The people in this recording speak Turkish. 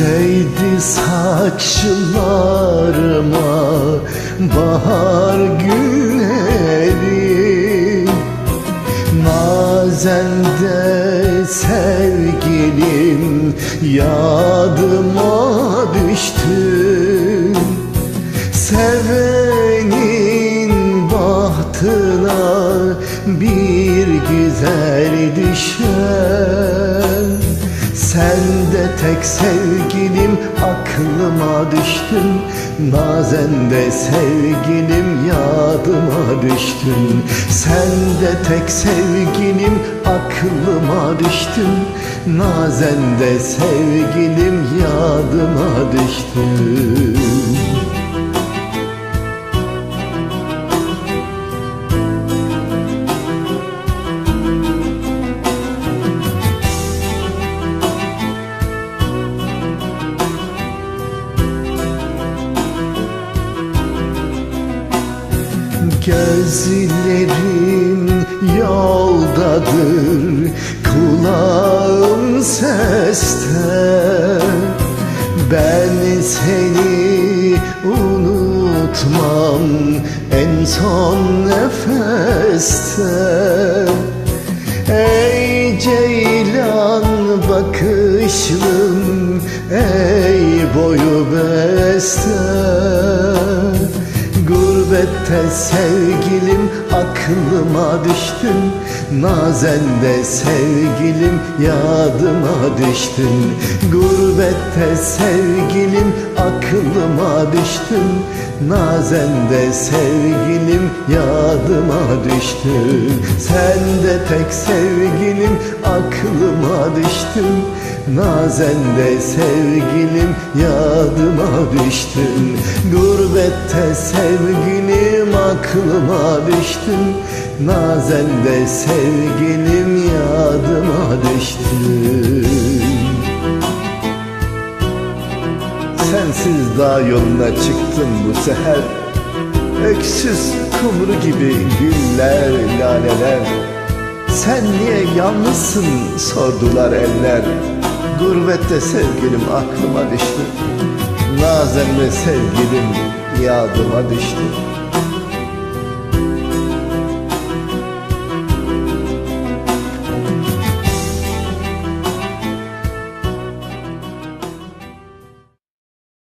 Değdi saçlarıma bahar günleri Nazen de sevgilim yadıma düştün Sevenin bahtına bir güzel düşer Sen de tek sevgilim aklıma düştün. Nazen de sevgilim yadıma düştün. Sen de tek sevgilim aklıma düştün. Nazen de sevgilim yadıma düştün Gözlerim yoldadır Kulağım seste. Ben seni unutmam En son nefeste. Ey ceylan bakışlım Ey boyu beste Gurbette sevgilim aklıma düştün. Nazende sevgilim yadıma düştün. Gurbette sevgilim aklıma düştün. Nazende sevgilim yadıma düştün. Sen de tek sevgilim aklıma düştün Nazende sevgilim yadıma düştün. Gurbette sevgilim aklıma düştün. Nazende sevgilim yadıma düştün. Sensiz dağ yoluna çıktım bu seher. Öksüz kumru gibi güller, laleler. Sen niye yalnızsın sordular eller Gurbette sevgilim aklıma düştü. Nazenle sevgilim yadıma düştü